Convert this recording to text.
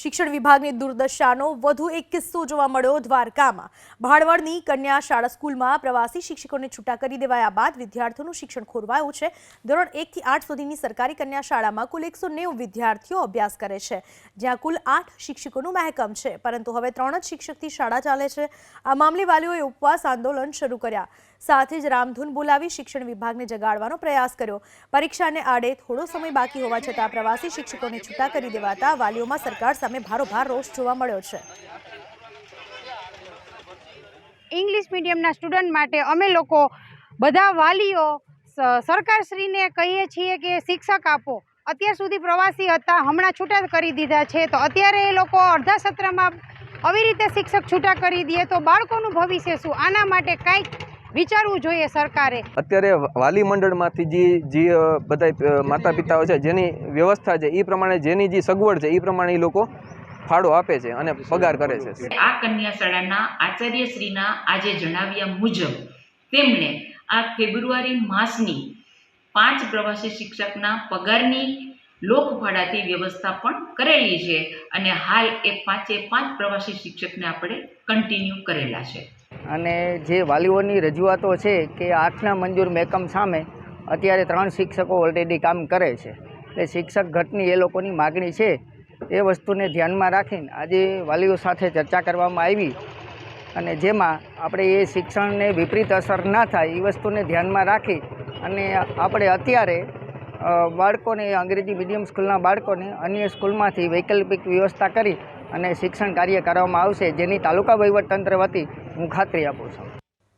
શિક્ષણ વિભાગની દુર્દશાનો વધુ એક કિસ્સો જોવા મળ્યો દ્વારકામાં. ભાડવળની કન્યા શાળા સ્કૂલમાં પ્રવાસી શિક્ષકોને છૂટા કરી દેવાયા બાદ વિદ્યાર્થીઓનું શિક્ષણ ખોરવાયું છે. ધોરણ એકથી આઠ સુધીની સરકારી કન્યા શાળામાં કુલ એકસો નેવું વિદ્યાર્થીઓ અભ્યાસ કરે છે. જ્યાં કુલ આઠ શિક્ષકોનું મહેકમ છે. પરંતુ હવે ત્રણ જ શિક્ષકથી શાળા ચાલે છે. આ મામલે વાલીઓએ ઉપવાસ આંદોલન શરૂ કર્યા. સાથે જ રામધૂન બોલાવી શિક્ષણ વિભાગને જગાડવાનો પ્રયાસ કર્યો. પરીક્ષાને આડે થોડો સમય બાકી હોવા છતાં પ્રવાસી શિક્ષકોને છૂટા કરી દેવાતા વાલીઓમાં સરકાર સામે ભારોભાર રોષ જોવા મળ્યો છે. ઇંગ્લિશ મીડિયમના સ્ટુડન્ટ માટે અમે લોકો બધા વાલીઓ સરકારશ્રીને કહીએ છીએ કે શિક્ષક આપો. અત્યાર સુધી પ્રવાસી હતા, હમણાં છૂટા કરી દીધા છે, તો અત્યારે એ લોકો અડધા સત્રમાં આવી રીતે શિક્ષક છૂટા કરી દે તો બાળકોનું ભવિષ્ય શું? આના માટે કાંઈક વિચારવું જોઈએ સરકારે. અત્યારે વાલી મંડળમાંથી જે જે બધા માતા પિતાઓ છે જેની વ્યવસ્થા છે એ પ્રમાણે જેની જે સગવડ છે એ પ્રમાણે એ લોકો ફાળો આપે છે અને પગાર કરે છે. આ કન્યા શાળાના આચાર્યશ્રીના આજે જણાવ્યા મુજબ તેમણે આ ફેબ્રુઆરી માસની પાંચ પ્રવાસી શિક્ષકના પગારની લોકભાડાથી વ્યવસ્થા પણ કરેલી છે અને હાલ એ પાંચે પાંચ પ્રવાસી શિક્ષકને આપણે કન્ટિન્યુ કરેલા છે. અને જે વાલીઓની રજૂઆતો છે કે આઠના મંજૂર મહેકમ સામે અત્યારે ત્રણ શિક્ષકો ઓલરેડી કામ કરે છે. એટલે શિક્ષક ઘટની એ લોકોની માગણી છે. એ વસ્તુને ધ્યાનમાં રાખીને આજે વાલીઓ સાથે ચર્ચા કરવામાં આવી અને જેમાં આપણે એ શિક્ષણને વિપરીત અસર ના થાય એ વસ્તુને ધ્યાનમાં રાખી અને આપણે અત્યારે બાળકોને અંગ્રેજી મીડિયમ સ્કૂલના બાળકોને અન્ય સ્કૂલમાંથી વૈકલ્પિક વ્યવસ્થા કરી અને શિક્ષણ કાર્ય કરવામાં આવશે જેની તાલુકા વહીવટતંત્ર વતી હું ખાતરી આપું છું.